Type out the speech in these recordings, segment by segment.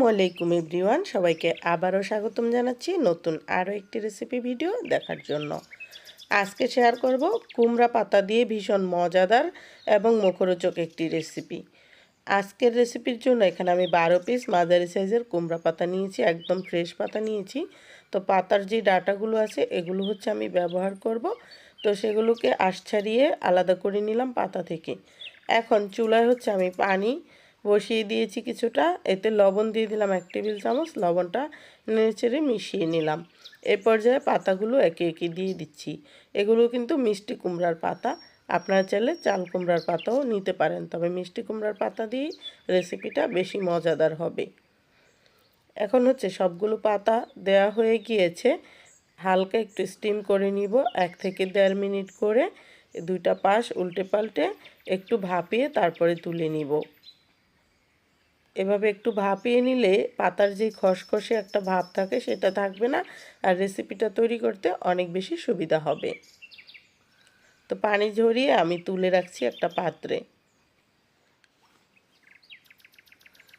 আসসালামু আলাইকুম এভরিওয়ান, সবাইকে আবারও স্বাগতম জানাচ্ছি নতুন আরও একটি রেসিপি ভিডিও দেখার জন্য। আজকে শেয়ার করব কুমড়া পাতা দিয়ে ভীষণ মজাদার এবং মুখরোচক একটি রেসিপি আজকের রেসিপির জন্য এখানে আমি বারো পিস মাঝারি সাইজের কুমড়া পাতা নিয়েছি, একদম ফ্রেশ পাতা নিয়েছি। তো পাতার যে ডাটাগুলো আছে, এগুলো হচ্ছে আমি ব্যবহার করব। তো সেগুলোকে আশ ছাড়িয়ে আলাদা করে নিলাম পাতা থেকে। এখন চুলায় হচ্ছে আমি পানি বসিয়ে দিয়েছি কিছুটা, এতে লবণ দিয়ে দিলাম এক টেবিল চামচ, লবণটা নেড়েচেড়ে মিশিয়ে নিলাম। এ পর্যায়ে পাতাগুলো একে একে দিয়ে দিচ্ছি। এগুলো কিন্তু মিষ্টি কুমড়ার পাতা, আপনারা চাইলে চাল কুমড়ার পাতাও নিতে পারেন, তবে মিষ্টি কুমড়ার পাতা দিয়ে রেসিপিটা বেশি মজাদার হবে। এখন হচ্ছে সবগুলো পাতা দেয়া হয়ে গিয়েছে, হালকা একটু স্টিম করে নিব, এক থেকে দেড় মিনিট করে দুইটা পাশ উল্টে পাল্টে একটু ভাপিয়ে তারপরে তুলে নিব। এভাবে একটু ভাপিয়ে নিলে পাতার যে খসখসে একটা ভাব থাকে সেটা থাকবে না আর রেসিপিটা তৈরি করতে অনেক বেশি সুবিধা হবে। তো পানি ঝরিয়ে আমি তুলে রাখছি একটা পাত্রে।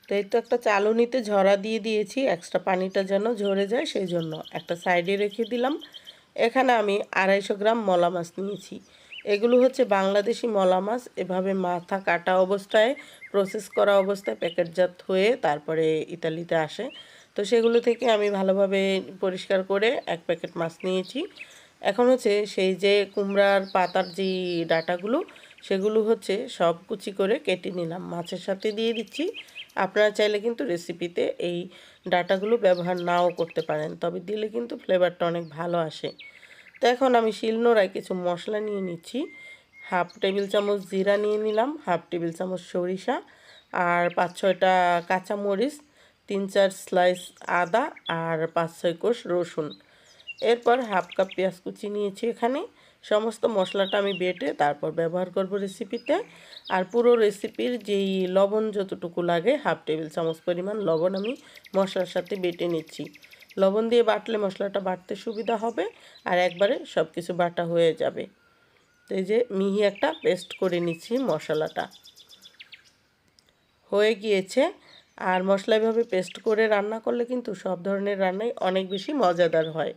তো এই তো একটা চালনিতে ঝরা দিয়ে দিয়েছি এক্সট্রা পানিটা যেন ঝরে যায় সেই জন্য। একটা সাইডে রেখে দিলাম। এখানে আমি আড়াইশো গ্রাম মলা মাছ নিয়েছি। এগুলো হচ্ছে বাংলাদেশি মলা মাছ। এভাবে মাথা কাটা অবস্থায় প্রসেস করা অবস্থায় প্যাকেটজাত হয়ে তারপরে ইতালিতে আসে। তো সেগুলো থেকে আমি ভালোভাবে পরিষ্কার করে এক প্যাকেট মাছ নিয়েছি। এখন হচ্ছে সেই যে কুমড়ার পাতার যে ডাটাগুলো, সেগুলো হচ্ছে সব কুচি করে কেটে নিলাম। মাছের সাথে দিয়ে দিচ্ছি। আপনারা চাইলে কিন্তু রেসিপিতে এই ডাটাগুলো ব্যবহার নাও করতে পারেন, তবে দিলে কিন্তু ফ্লেভারটা অনেক ভালো আসে। তো এখন আমি শিলনোড়ায় কিছু মশলা নিয়ে নিচ্ছি। হাফ টেবিল চামচ জিরা নিয়ে নিলাম, হাফ টেবিল চামচ সরিষা আর পাঁচ ছয়টা কাঁচামরিচ, তিন চার স্লাইস আদা আর পাঁচ ছয় কোষ রসুন। এরপর হাফ কাপ পেঁয়াজ কুচি নিয়েছি এখানে। সমস্ত মশলাটা আমি বেটে তারপর ব্যবহার করব রেসিপিতে আর পুরো রেসিপির যেই লবণ যতটুকু লাগে, হাফ টেবিল চামচ পরিমাণ লবণ আমি মশলার সাথে বেটে নিচ্ছি। লবণ দিয়ে বাটলে মশলাটা বাটতে সুবিধা হবে আর একবারে সব কিছু বাটা হয়ে যাবে। তো এই যে মিহি একটা পেস্ট করে নিচ্ছি মশলাটা। হয়ে গিয়েছে। আর মশলা এভাবে পেস্ট করে রান্না করলে কিন্তু সব ধরনের রান্নাই অনেক বেশি মজাদার হয়।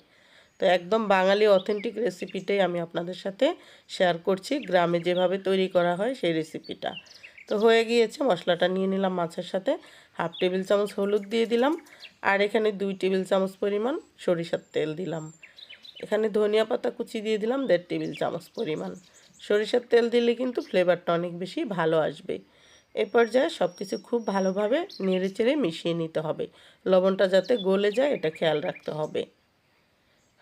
তো একদম বাঙালি অথেন্টিক রেসিপিটাই আমি আপনাদের সাথে শেয়ার করছি। গ্রামে যেভাবে তৈরি করা হয় সেই রেসিপিটা তো হয়ে গিয়েছে, মশলাটা নিয়ে নিলাম মাছের সাথে। হাফ টেবিল চামচ হলুদ দিয়ে দিলাম আর এখানে দুই টেবিল চামচ পরিমাণ সরিষার তেল দিলাম। এখানে ধনিয়া পাতা কুচি দিয়ে দিলাম দেড় টেবিল চামচ পরিমাণ। সরিষার তেল দিলে কিন্তু ফ্লেভারটা অনেক বেশি ভালো আসবে। এ পর্যায়ে সব কিছু খুব ভালোভাবে নেড়ে চেড়ে মিশিয়ে নিতে হবে। লবণটা যাতে গলে যায় এটা খেয়াল রাখতে হবে।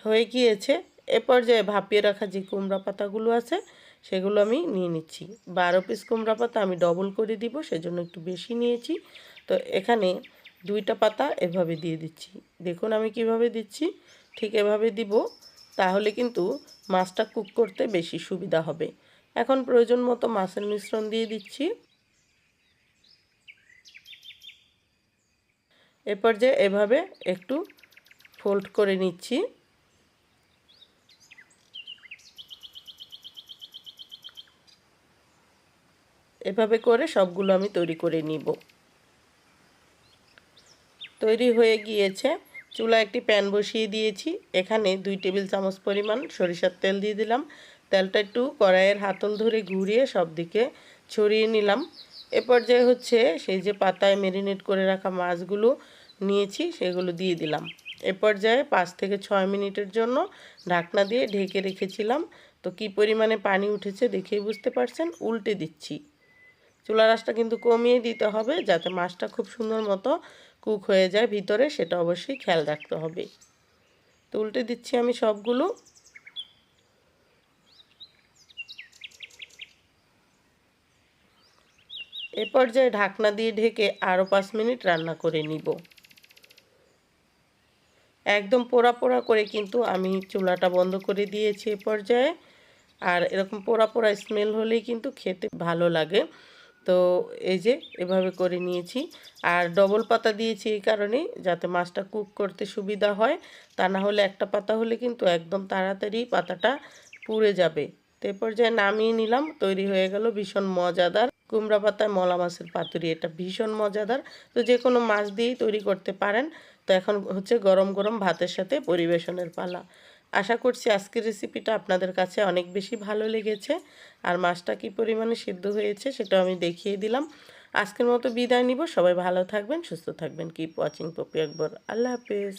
হয়ে গিয়েছে এ পর্যায়ে ভাপিয়ে রাখা যে কুমড়া পাতাগুলো আছে সেগুলো আমি নিয়ে নিচ্ছি। বারো পিস কুমড়া পাতা আমি ডবল করে দিব, সেজন্য একটু বেশি নিয়েছি। তো এখানে দুইটা পাতা এভাবে দিয়ে দিচ্ছি। দেখুন আমি কীভাবে দিচ্ছি। ঠিক এভাবে দিব, তাহলে কিন্তু মাছটা কুক করতে বেশি সুবিধা হবে। এখন প্রয়োজন মতো মাছের মিশ্রণ দিয়ে দিচ্ছি। এরপর যে এভাবে একটু ফোল্ড করে নিচ্ছি। এভাবে করে সবগুলো আমি তৈরি করে নিব। তৈরি হয়ে গিয়েছে। চুলা একটি প্যান বসিয়ে দিয়েছি। এখানে দুই টেবিল চামচ পরিমাণ সরিষার তেল দিয়ে দিলাম। তেলটা একটু কড়াইয়ের হাতল ধরে ঘুরিয়ে সব দিকে ছড়িয়ে নিলাম। এ পর্যায়ে হচ্ছে সেই যে পাতায় মেরিনেট করে রাখা মাছগুলো নিয়েছি, সেগুলো দিয়ে দিলাম। এ পর্যায়ে পাঁচ থেকে ছয় মিনিটের জন্য ঢাকনা দিয়ে ঢেকে রেখেছিলাম। তো কি পরিমাণে পানি উঠেছে দেখেই বুঝতে পারছেন, উল্টে দিচ্ছি। চুলা রাসটা কিন্তু কমিয়ে দিতে হবে যাতে মাছটা খুব সুন্দর মতো কুক হয়ে যায় ভিতরে, সেটা অবশ্যই খেয়াল রাখতে হবে। তো উল্টে দিচ্ছি আমি সবগুলো। এ পর্যায়ে ঢাকনা দিয়ে ঢেকে আরও পাঁচ মিনিট রান্না করে নিব। একদম পোড়া পোড়া করে কিন্তু আমি চুলাটা বন্ধ করে দিয়েছি এ পর্যায়ে। আর এরকম পোড়া পোড়া স্মেল হলেই কিন্তু খেতে ভালো লাগে। তো এই যে এভাবে করে নিয়েছি। আর ডবল পাতা দিয়েছি এই কারণে যাতে মাছটা কুক করতে সুবিধা হয়। তা না হলে একটা পাতা হলে কিন্তু একদম তাড়াতাড়ি পাতাটা পুড়ে যাবে। তো এ পর্যায়ে নামিয়ে নিলাম। তৈরি হয়ে গেল ভীষণ মজাদার কুমড়া পাতায় মলা মাছের পাতুরি। এটা ভীষণ মজাদার। তো যে কোনো মাছ দিয়েই তৈরি করতে পারেন। তো এখন হচ্ছে গরম গরম ভাতের সাথে পরিবেশনের পালা। আশা করছি আজকের রেসিপিটা আপনাদের কাছে অনেক বেশি ভালো লেগেছে। আর মাছটা কি পরিমাণে সিদ্ধ হয়েছে সেটা আমি দেখিয়ে দিলাম। আজকের মতো বিদায় নিব। সবাই ভালো থাকবেন, সুস্থ থাকবেন। কিপ ওয়াচিং পপি একবার আল্লাহ হাফেজ।